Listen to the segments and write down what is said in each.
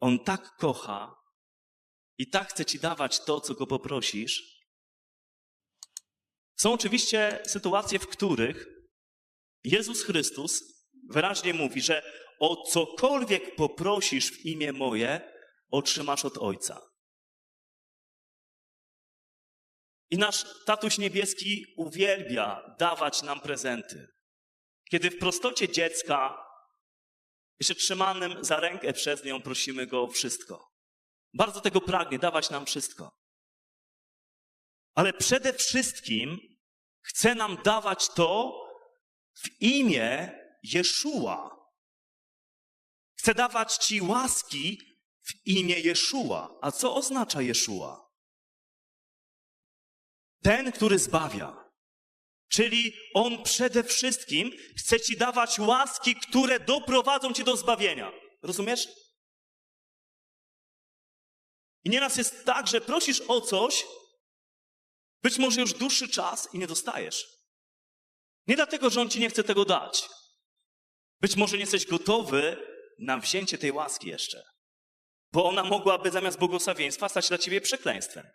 On tak kocha i tak chce ci dawać to, co go poprosisz. Są oczywiście sytuacje, w których Jezus Chrystus wyraźnie mówi, że o cokolwiek poprosisz w imię moje, otrzymasz od Ojca. I nasz tatuś niebieski uwielbia dawać nam prezenty. Kiedy w prostocie dziecka, jeszcze trzymanym za rękę przez nią, prosimy go o wszystko. Bardzo tego pragnie, dawać nam wszystko. Ale przede wszystkim chce nam dawać to w imię Jeszua. Chce dawać Ci łaski w imię Jeszua. A co oznacza Jeszua? Ten, który zbawia. Czyli On przede wszystkim chce Ci dawać łaski, które doprowadzą Cię do zbawienia. Rozumiesz? I nieraz jest tak, że prosisz o coś, być może już dłuższy czas i nie dostajesz. Nie dlatego, że On Ci nie chce tego dać. Być może nie jesteś gotowy na wzięcie tej łaski jeszcze. Bo ona mogłaby zamiast błogosławieństwa stać dla Ciebie przekleństwem.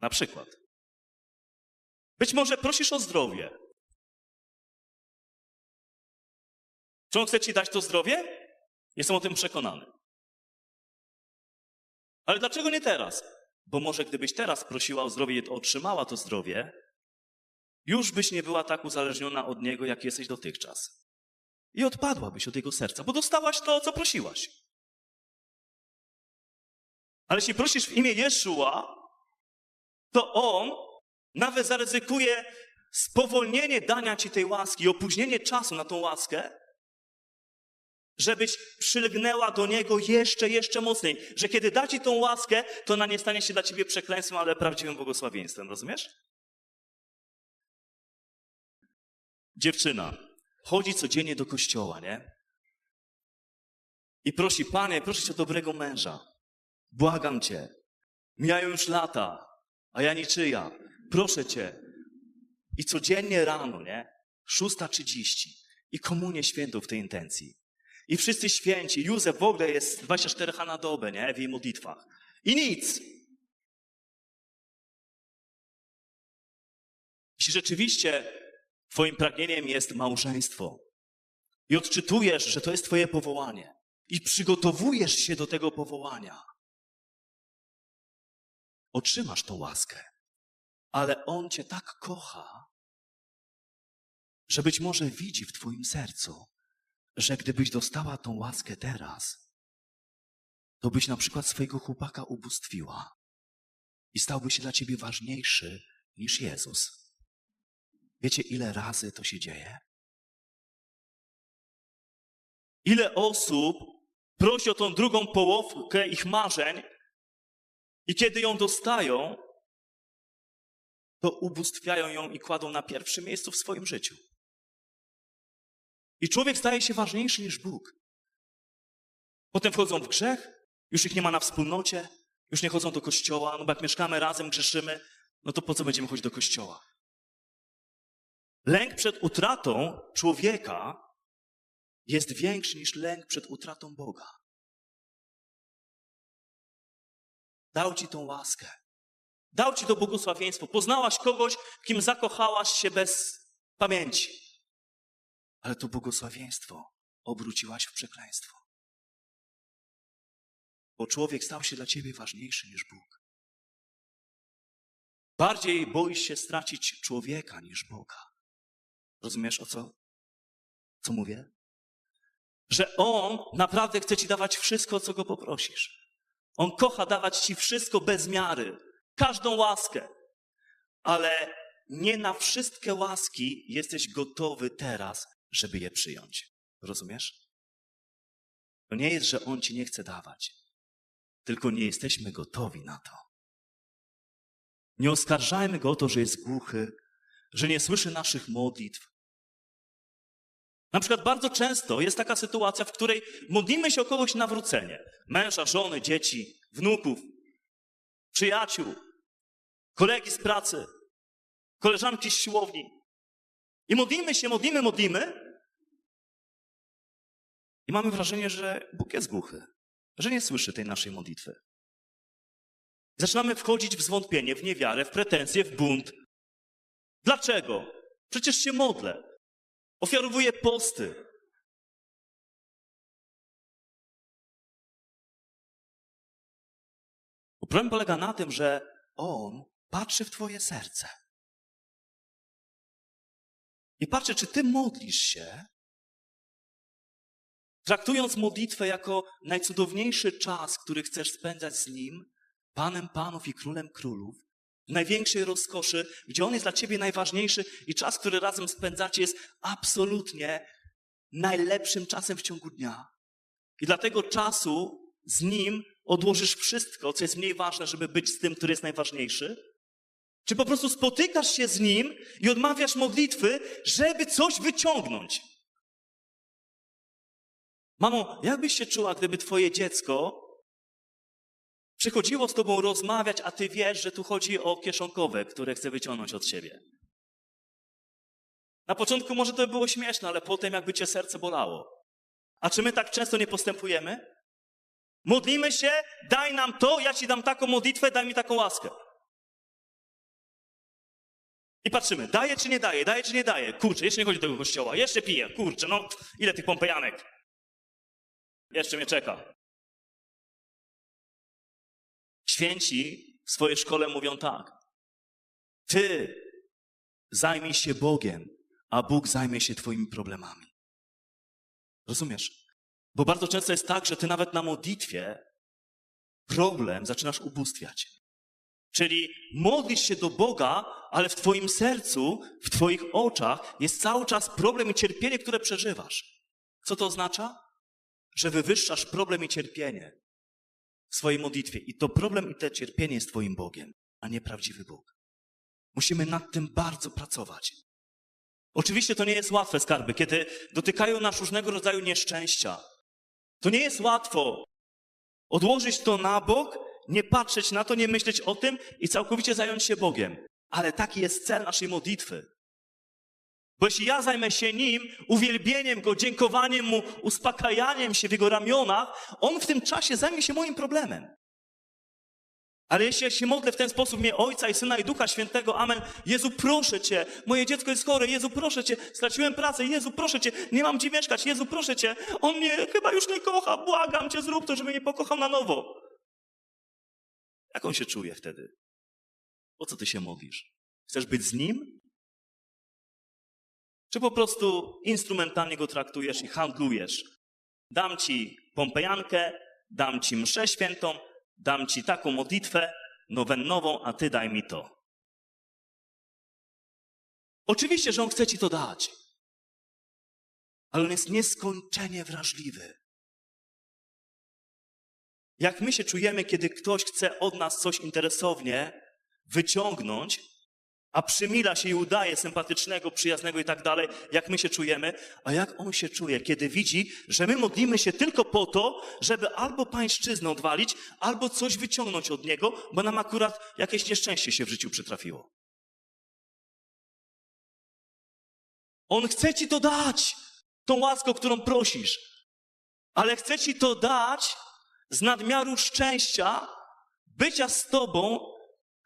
Na przykład. Być może prosisz o zdrowie. Czy on chce ci dać to zdrowie? Jestem o tym przekonany. Ale dlaczego nie teraz? Bo może gdybyś teraz prosiła o zdrowie i otrzymała to zdrowie, już byś nie była tak uzależniona od niego, jak jesteś dotychczas. I odpadłabyś od jego serca, bo dostałaś to, o co prosiłaś. Ale jeśli prosisz w imię Jeszua, to on nawet zaryzykuje spowolnienie dania ci tej łaski, opóźnienie czasu na tą łaskę, żebyś przylgnęła do niego jeszcze, jeszcze mocniej. Że kiedy da ci tą łaskę, to ona nie stanie się dla ciebie przekleństwem, ale prawdziwym błogosławieństwem. Rozumiesz? Dziewczyna chodzi codziennie do kościoła, nie? I prosi, panie, proszę cię o dobrego męża. Błagam cię. Mijają już lata, a ja niczyja. Proszę cię. I codziennie rano, nie? 6.30. I komunię świętą w tej intencji. I wszyscy święci. Józef w ogóle jest 24 h na dobę, nie? W jej modlitwach. I nic. Jeśli rzeczywiście twoim pragnieniem jest małżeństwo i odczytujesz, że to jest twoje powołanie i przygotowujesz się do tego powołania, otrzymasz tą łaskę. Ale On Cię tak kocha, że być może widzi w Twoim sercu, że gdybyś dostała tą łaskę teraz, to byś na przykład swojego chłopaka ubóstwiła i stałby się dla Ciebie ważniejszy niż Jezus. Wiecie, ile razy to się dzieje? Ile osób prosi o tą drugą połowkę ich marzeń i kiedy ją dostają, to ubóstwiają ją i kładą na pierwszym miejscu w swoim życiu. I człowiek staje się ważniejszy niż Bóg. Potem wchodzą w grzech, już ich nie ma na wspólnocie, już nie chodzą do kościoła, no bo jak mieszkamy razem, grzeszymy, no to po co będziemy chodzić do kościoła? Lęk przed utratą człowieka jest większy niż lęk przed utratą Boga. Dał ci tą łaskę. Dał ci to błogosławieństwo. Poznałaś kogoś, kim zakochałaś się bez pamięci. Ale to błogosławieństwo obróciłaś w przekleństwo. Bo człowiek stał się dla ciebie ważniejszy niż Bóg. Bardziej boisz się stracić człowieka niż Boga. Rozumiesz o co? Co mówię? Że On naprawdę chce ci dawać wszystko, co go poprosisz. On kocha dawać ci wszystko bez miary każdą łaskę, ale nie na wszystkie łaski jesteś gotowy teraz, żeby je przyjąć. Rozumiesz? To nie jest, że On ci nie chce dawać, tylko nie jesteśmy gotowi na to. Nie oskarżajmy Go o to, że jest głuchy, że nie słyszy naszych modlitw. Na przykład bardzo często jest taka sytuacja, w której modlimy się o kogoś nawrócenie. Męża, żony, dzieci, wnuków, przyjaciół kolegi z pracy, koleżanki z siłowni. I modlimy się, modlimy, modlimy. I mamy wrażenie, że Bóg jest głuchy, że nie słyszy tej naszej modlitwy. Zaczynamy wchodzić w zwątpienie, w niewiarę, w pretensje, w bunt. Dlaczego? Przecież się modlę. Ofiarowuję posty. Problem polega na tym, że On patrzy w Twoje serce. I patrzy, czy Ty modlisz się, traktując modlitwę jako najcudowniejszy czas, który chcesz spędzać z Nim, Panem Panów i Królem Królów, w największej rozkoszy, gdzie On jest dla Ciebie najważniejszy i czas, który razem spędzacie, jest absolutnie najlepszym czasem w ciągu dnia. I dla tego czasu z Nim odłożysz wszystko, co jest mniej ważne, żeby być z tym, który jest najważniejszy? Czy po prostu spotykasz się z Nim i odmawiasz modlitwy, żeby coś wyciągnąć? Mamo, jak byś się czuła, gdyby twoje dziecko przychodziło z tobą rozmawiać, a ty wiesz, że tu chodzi o kieszonkowe, które chce wyciągnąć od siebie? Na początku może to by było śmieszne, ale potem jakby cię serce bolało. A czy my tak często nie postępujemy? Modlimy się, daj nam to, ja ci dam taką modlitwę, daj mi taką łaskę. I patrzymy, daje czy nie daje, daje czy nie daje. Kurczę, jeszcze nie chodzi do tego kościoła, jeszcze pije, kurczę, no ile tych pompejanek. Jeszcze mnie czeka. Święci w swojej szkole mówią tak. Ty zajmij się Bogiem, a Bóg zajmie się twoimi problemami. Rozumiesz? Bo bardzo często jest tak, że ty nawet na modlitwie problem zaczynasz ubóstwiać. Czyli modlisz się do Boga, ale w twoim sercu, w twoich oczach jest cały czas problem i cierpienie, które przeżywasz. Co to oznacza? Że wywyższasz problem i cierpienie w swojej modlitwie. I to problem i to cierpienie jest twoim Bogiem, a nie prawdziwy Bóg. Musimy nad tym bardzo pracować. Oczywiście to nie jest łatwe, skarby, kiedy dotykają nas różnego rodzaju nieszczęścia. To nie jest łatwo odłożyć to na bok, nie patrzeć na to, nie myśleć o tym i całkowicie zająć się Bogiem. Ale taki jest cel naszej modlitwy. Bo jeśli ja zajmę się Nim, uwielbieniem Go, dziękowaniem Mu, uspokajaniem się w Jego ramionach, On w tym czasie zajmie się moim problemem. Ale jeśli ja się modlę w ten sposób imię Ojca i Syna i Ducha Świętego, Amen. Jezu, proszę Cię, moje dziecko jest chore, Jezu, proszę Cię, straciłem pracę, Jezu, proszę Cię, nie mam gdzie mieszkać, Jezu, proszę Cię, On mnie chyba już nie kocha, błagam Cię, zrób to, żeby mnie pokochał na nowo. Jak on się czuje wtedy? O co Ty się modlisz? Chcesz być z Nim? Czy po prostu instrumentalnie Go traktujesz i handlujesz? Dam Ci pompejankę, dam Ci mszę świętą, dam ci taką modlitwę nowennową, a ty daj mi to. Oczywiście, że on chce ci to dać, ale on jest nieskończenie wrażliwy. Jak my się czujemy, kiedy ktoś chce od nas coś interesownie wyciągnąć, a przymila się i udaje sympatycznego, przyjaznego i tak dalej, jak my się czujemy, a jak on się czuje, kiedy widzi, że my modlimy się tylko po to, żeby albo pańszczyznę odwalić, albo coś wyciągnąć od niego, bo nam akurat jakieś nieszczęście się w życiu przytrafiło. On chce ci to dać, tą łaskę, którą prosisz, ale chce ci to dać z nadmiaru szczęścia, bycia z tobą,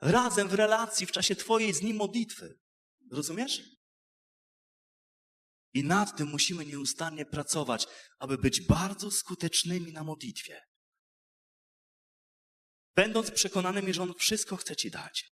razem w relacji w czasie Twojej z Nim modlitwy. Rozumiesz? I nad tym musimy nieustannie pracować, aby być bardzo skutecznymi na modlitwie. Będąc przekonanymi, że On wszystko chce Ci dać.